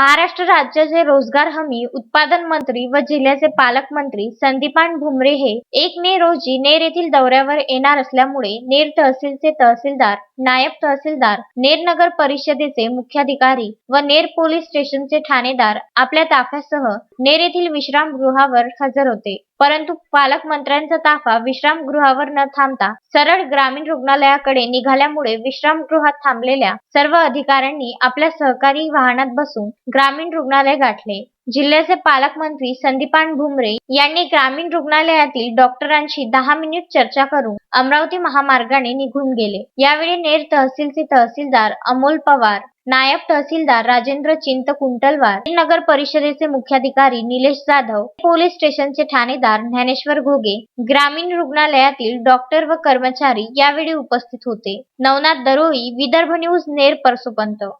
महाराष्ट्र राज्याचे रोजगार हमी उत्पादन मंत्री व जिल्ह्याचे पालकमंत्री संदीपान भुमरे हे एक मे रोजी नेर येथील दौऱ्यावर येणार असल्यामुळे नेर तहसीलचे तहसीलदार नायब तहसीलदार नेर नगर परिषदेचे मुख्याधिकारी व नेर पोलीस स्टेशनचे ठाणेदार आपल्या ताफ्यासह नेर येथील विश्रामगृहावर हजर होते. परंतु पालकमंत्र्यांचा ताफा विश्रामगृहावर न थांबता सरळ ग्रामीण रुग्णालयाकडे निघाल्यामुळे विश्रामगृहात थांबलेल्या सर्व अधिकाऱ्यांनी आपल्या सहकारी वाहनात बसून ग्रामीण रुग्णालय गाठले. जिल्ह्याचे पालकमंत्री संदीपान भुमरे यांनी ग्रामीण रुग्णालयातील डॉक्टरांशी दहा मिनिट चर्चा करून अमरावती महामार्गाने निघून गेले. यावेळी नेर तहसीलचे तहसीलदार अमोल पवार नायब तहसीलदार राजेंद्र चिंत कुंटलवार नगर परिषदेचे मुख्याधिकारी निलेश जाधव पोलीस स्टेशनचे ठाणेदार ज्ञानेश्वर घोगे ग्रामीण रुग्णालयातील डॉक्टर व कर्मचारी यावेळी उपस्थित होते. नवनाथ दरोई विदर्भ न्यूज नेर परसोपंत.